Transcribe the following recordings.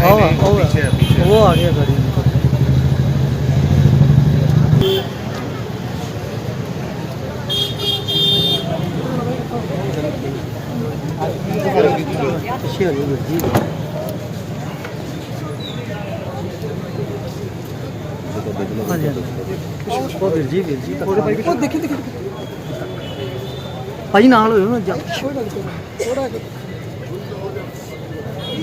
नहीं नहीं वो पीछे है पीछे वो आ गया गाड़ी में। ਪਿੱਛੇ ਹੋ ਜਾਓ ਵੀਰ ਜੀ ਹਾਂਜੀ ਹਾਂਜੀ ਉਹ ਵੀਰ ਜੀ ਵੀਰ ਜੀ ਉਹ ਦੇਖੀ ਦੇਖੀ ਭਾਈ ਨਾਲ ਹੋਇਓ ਨਾ ਜਾ चल चल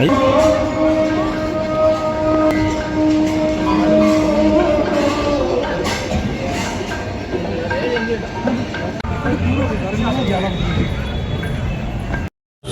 哎。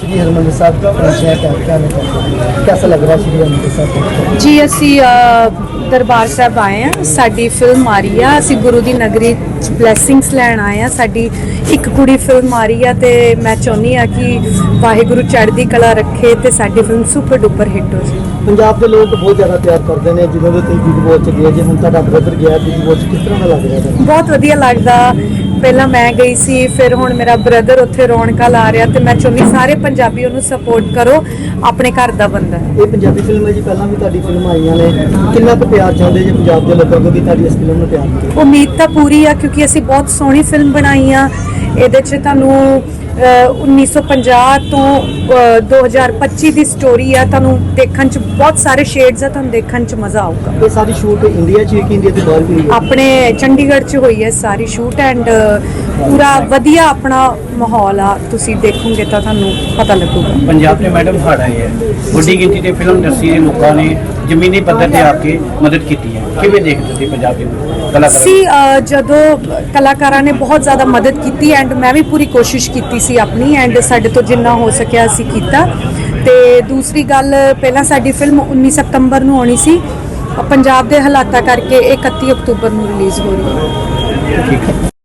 श्री हरमंदिर साहब पहुंचे हैं क्या क्या नहीं कैसा लग रहा है श्री हरमंदिर साहब पहुंच ਜੀ ਅਸੀਂ ਅ, ਦਰਬਾਰ ਸਾਹਿਬ ਆਏ ਆ ਸਾਡੀ ਫਿਲਮ ਆ ਰਹੀ ਆ ਅਸੀਂ ਗੁਰੂ ਦੀ ਨਗਰੀ ਚ ਬਲੇਸਿੰਗਸ ਲੈਣ ਆਏ ਆ ਸਾਡੀ ਇੱਕ ਕੁੜੀ ਫਿਲਮ ਆ ਰਹੀ ਆ ਤੇ ਮੈਂ ਚਾਹੁੰਦੀ ਆ ਕਿ ਵਾਹਿਗੁਰੂ ਚੜ੍ਹਦੀ ਕਲਾ ਰੱਖੇ ਤੇ ਸਾਡੀ ਫਿਲਮ ਸੁਪਰ ਡੁਪਰ ਹਿੱਟ ਹੋ ਜਾਵੇ ਪੰਜਾਬ ਦੇ ਲੋਕ ਬਹੁਤ ਜ਼ਿਆਦਾ ਪਿਆਰ ਕਰਦੇ ਨੇ ਜਦੋਂ ਦੇ ਤੁਸੀਂ ਬਿਗ ਬੋਸ ਚ ਗਏ ਜੇ ਹੁਣ ਤੁਹਾਡਾ ਬ੍ਰਦਰ ਗਿਆ ਬਿਗ ਬੋਸ ਚ ਕਿਸ ਤਰ੍ਹਾਂ ਦਾ ਲੱਗ ਰਿਹਾ ਤੁਹਾਨੂੰ ਬਹੁਤ ਵਧੀਆ ਲੱਗਦਾ ਪਹਿਲਾਂ ਮੈਂ ਗਈ ਸੀ ਫਿਰ ਹੁਣ ਮੇਰਾ ਬ੍ਰਦਰ ਉੱਥੇ ਰੌਣਕਾਂ ਲਾ ਰਿਹਾ ਤੇ ਮੈਂ ਚਾਹੁੰਦੀ ਸਾਰੇ ਪੰਜਾਬੀ ਉਹਨੂੰ ਸਪੋਰਟ ਕਰੋ ਆਪਣੇ ਘਰ ਦਾ ਬੰਦਾ ਹੈ। ਇਹ ਪੰਜਾਬੀ ਫਿਲਮ ਹੈ ਜੀ ਪਹਿਲਾਂ ਵੀ ਤੁਹਾਡੀ ਫਿਲਮ ਆਈਆਂ ਨੇ। ਕਿੰਨਾ ਕੁ ਪਿਆਰ ਚਾਹੁੰਦੇ ਜੇ ਪੰਜਾਬ ਦੇ ਲੋਕਾਂ ਕੋਲ ਵੀ ਤੁਹਾਡੀ ਇਸ ਫਿਲਮ ਨੂੰ ਪਿਆਰ ਮਿਲੇ ਉਮੀਦ ਤਾਂ ਪੂਰੀ ਆ ਕਿਉਂਕਿ ਅਸੀਂ ਬਹੁਤ ਸੋਹਣੀ ਫਿਲਮ ਬਣਾਈ ਆ। ਇਹਦੇ 'ਚ ਤੁਹਾਨੂੰ 1950 ਤੋਂ ਅਹ, 2025 ਦੀ ਸਟੋਰੀ ਆ ਤੁਹਾਨੂੰ ਦੇਖਣ 'ਚ ਬਹੁਤ ਸਾਰੇ ਸ਼ੇਡਸ ਆ ਤੁਹਾਨੂੰ ਦੇਖਣ 'ਚ ਮਜ਼ਾ ਆਊਗਾ। ਇਹ ਸਾਰੀ ਸ਼ੂਟ ਇੰਡੀਆ ਚ ਹੀ ਕਿ ਇੰਡੀਆ ਦੇ ਬਾਹਰ ਵੀ ਆਪਣੇ ਚੰਡੀਗੜ੍ਹ 'ਚ ਹੋਈ ਹੈ ਸਾਰੀ ਸ਼ੂਟ ਐਂਡ ਪੂਰਾ ਵਧੀਆ ਆਪਣਾ ਮਾਹੌਲ ਆ ਤੁਸੀਂ ਦੇਖੋਗੇ ਤਾਂ ਤੁਹਾਨੂੰ ਪਤਾ ਲੱਗੂਗਾ। ਪੰਜਾਬ ਦੇ ਮੈਡਮ ਹੜ੍ਹ ਆਏ ਹੈ ਵੱਡੀ ਗਿਣਤੀ ਤੇ ਫਿਲਮ ਇੰਡਸਟਰੀ ਦੇ ਲੋਕਾਂ ਨੇ ਜ਼ਮੀਨੀ ਪੱਧਰ ਤੇ ਆ ਕੇ ਮਦਦ ਕੀਤੀ ਹੈ। ਕਿਵੇਂ ਦੇਖਦੇ ਤੁਸੀਂ ਪੰਜਾਬ ਦੇ ਕਲਾਕਾਰਾਂ ਸੀ ਜਦੋਂ ਕਲਾਕਾਰਾਂ ਨੇ ਬਹੁਤ ਜ਼ਿਆਦਾ ਮਦਦ ਕੀਤੀ ਐਂਡ ਮੈਂ ਵੀ ਪੂਰੀ ਕੋਸ਼ਿਸ਼ ਕੀਤੀ ਸੀ ਆਪਣੀ ਐਂਡ ਸਾਡੇ ਤੋਂ ਜਿੰਨਾ ਹੋ ਸਕਿਆ ਅਸੀਂ ਕੀਤਾ। ਤੇ ਦੂਸਰੀ ਗੱਲ ਪਹਿਲਾਂ ਸਾਡੀ ਫਿਲਮ 19 ਸਤੰਬਰ ਨੂੰ ਆਉਣੀ ਸੀ। ਪੰਜਾਬ ਦੇ ਹਾਲਾਤਾਂ ਕਰਕੇ ਇਹ 31 ਅਕਤੂਬਰ ਨੂੰ ਰਿਲੀਜ਼ ਹੋ ਰਹੀ ਹੈ। ਠੀਕ ਹੈ।